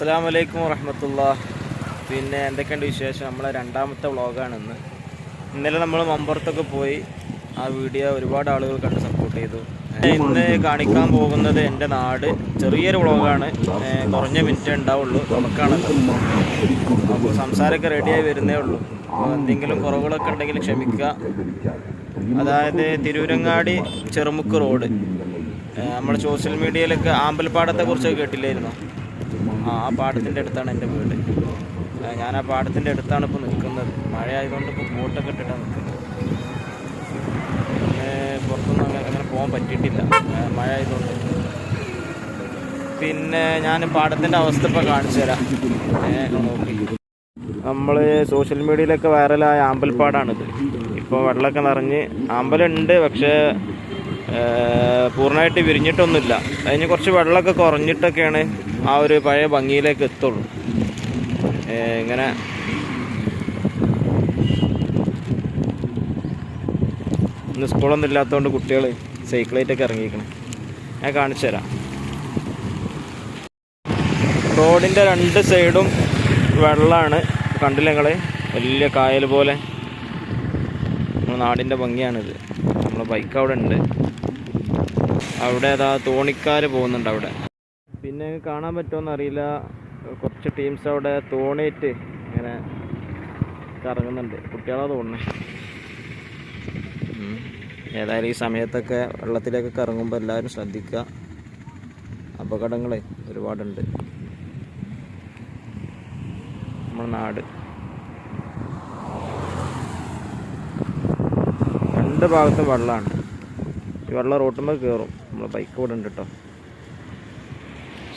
അസ്സാം വലൈക്കും വറഹമത്തുള്ള. പിന്നെ എന്തൊക്കെയുണ്ട് വിശേഷം? നമ്മളെ രണ്ടാമത്തെ വ്ളോഗാണ് ഇന്ന്. ഇന്നലെ നമ്മൾ മമ്പുറത്തൊക്കെ പോയി ആ വീഡിയോ ഒരുപാട് ആളുകൾ കണ്ട് സപ്പോർട്ട് ചെയ്തു. ഇന്ന് കാണിക്കാൻ പോകുന്നത് എന്റെ നാട് ചെറിയൊരു വ്ളോഗാണ്. കുറഞ്ഞ മിനിറ്റേ ഉണ്ടാവുള്ളൂ. നമുക്കാണല്ലോ അപ്പോൾ സംസാരമൊക്കെ റെഡിയായി വരുന്നേ ഉള്ളൂ. അപ്പോൾ എന്തെങ്കിലും കുറവുകളൊക്കെ ഉണ്ടെങ്കിൽ ക്ഷമിക്കുക. അതായത് തിരൂരങ്ങാടി ചെറുമുക്ക് റോഡ്. നമ്മൾ സോഷ്യൽ മീഡിയയിലൊക്കെ ആമ്പൽപ്പാടത്തെ കുറിച്ചൊക്കെ കേട്ടില്ലായിരുന്നോ? ആ പാടത്തിന്റെ അടുത്താണ് എന്റെ വീട്. ഞാൻ ആ പാടത്തിന്റെ അടുത്താണ് ഇപ്പോൾ നിൽക്കുന്നത്. മഴ ആയതുകൊണ്ട് ഇപ്പോൾ ബോട്ടൊക്കെ ഇട്ടിട്ടാണ് നിൽക്കുന്നത്. പിന്നെ പുറത്തൊന്നും അങ്ങനെ അങ്ങനെ പോകാൻ പറ്റിയിട്ടില്ല. മഴ ആയതുകൊണ്ട് പിന്നെ ഞാൻ പാടത്തിന്റെ അവസ്ഥ ഇപ്പോൾ കാണിച്ചു തരാം. നോക്കി. നമ്മൾ സോഷ്യൽ മീഡിയയിലൊക്കെ വൈറലായ ആമ്പൽപ്പാടാണിത്. ഇപ്പോൾ വെള്ളമൊക്കെ നിറഞ്ഞ് ആമ്പലുണ്ട് പക്ഷേ പൂർണമായിട്ട് വിരിഞ്ഞിട്ടൊന്നുമില്ല. അതിന് കുറച്ച് വെള്ളമൊക്കെ കുറഞ്ഞിട്ടൊക്കെയാണ് ആ ഒരു പഴയ ഭംഗിയിലേക്ക് എത്തുള്ളൂ. ഇങ്ങനെ. ഇന്ന് സ്കൂളൊന്നും ഇല്ലാത്തതുകൊണ്ട് കുട്ടികൾ സൈക്കിളായിട്ടൊക്കെ ഇറങ്ങിയിരിക്കണം. ഞാൻ കാണിച്ചു തരാം. റോഡിന്റെ രണ്ട് സൈഡും വെള്ളമാണ്. കണ്ടില്ല നിങ്ങൾ വലിയ കായൽ പോലെ. നമ്മുടെ നാടിന്റെ ഭംഗിയാണിത്. നമ്മളെ ബൈക്ക് അവിടെ ഉണ്ട്. അവിടെ അതാ തോണിക്കാർ പോകുന്നുണ്ട് അവിടെ. പിന്നെ കാണാൻ പറ്റുമോ അറിയില്ല. കുറച്ച് ടീംസ് അവിടെ തോണിയിട്ട് ഇങ്ങനെ കറങ്ങുന്നുണ്ട്. കുട്ടികളാ തോന്നുന്നത്. ഏതായാലും ഈ സമയത്തൊക്കെ വെള്ളത്തിലേക്ക് കറങ്ങുമ്പോൾ എല്ലാവരും ശ്രദ്ധിക്കുക അപകടങ്ങൾ ഒരുപാടുണ്ട്. നമ്മുടെ നാട്. രണ്ട് ഭാഗത്തും വെള്ളമാണ് ഈ വെള്ളം റോട്ടുമ്പോൾ കയറും. നമ്മൾ ബൈക്ക് ഇവിടെ ഉണ്ട് കേട്ടോ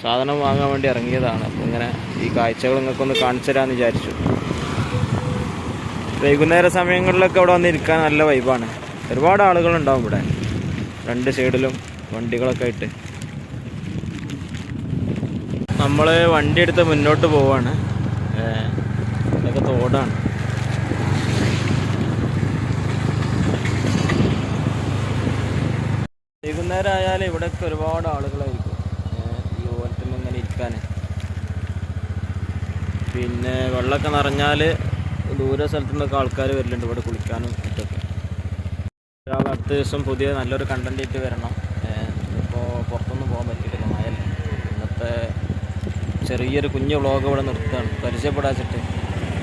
സാധനം വാങ്ങാൻ വേണ്ടി ഇറങ്ങിയതാണ്. അപ്പോൾ ഇങ്ങനെ ഈ കാഴ്ചകൾ നിങ്ങൾക്കൊന്ന് കാണിച്ചു തരാമെന്ന് വിചാരിച്ചു. വൈകുന്നേര സമയങ്ങളിലൊക്കെ ഇവിടെ വന്നിരിക്കാൻ നല്ല വൈബാണ് ഒരുപാട് ആളുകളുണ്ടാവും ഇവിടെ. രണ്ട് സൈഡിലും വണ്ടികളൊക്കെ ആയിട്ട്. നമ്മൾ വണ്ടി എടുത്ത് മുന്നോട്ട് പോവാണ്. ഇതൊക്കെ തോടാണ്. ആയാൽ ഇവിടെയൊക്കെ ഒരുപാട് ആളുകളായിരിക്കും. ഈ ഓരത്തുമ്പോൾ ഇങ്ങനെ ഇരിക്കാൻ പിന്നെ വെള്ളമൊക്കെ നിറഞ്ഞാൽ ദൂരെ സ്ഥലത്തു നിന്നൊക്കെ ആൾക്കാർ വരലുണ്ട് ഇവിടെ കുളിക്കാനും ഇതൊക്കെ. ഒരാൾ അടുത്ത ദിവസം പുതിയ നല്ലൊരു കണ്ടന്റ് ആയിട്ട് വരണം. ഇപ്പോൾ പുറത്തൊന്നും പോകാൻ പറ്റില്ല മഴയല്ലേ. ഇന്നത്തെ ചെറിയൊരു കുഞ്ഞു വ്ളോഗ് ഇവിടെ നിർത്തുകയാണ്. പരിചയപ്പെടാച്ചിട്ട്.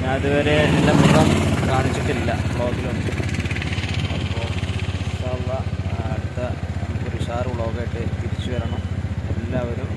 ഞാൻ ഇതുവരെ എന്റെ മുഖം കാണിച്ചിട്ടില്ല വ്ളോഗിലൊന്നും അപ്പോൾ ഇൻഷാല്ലാ, ആ, അടുത്ത നമുക്കൊരു ഉഷാർ വ്ളോഗായിട്ട് തിരിച്ചു വരണം. എല്ലാവരും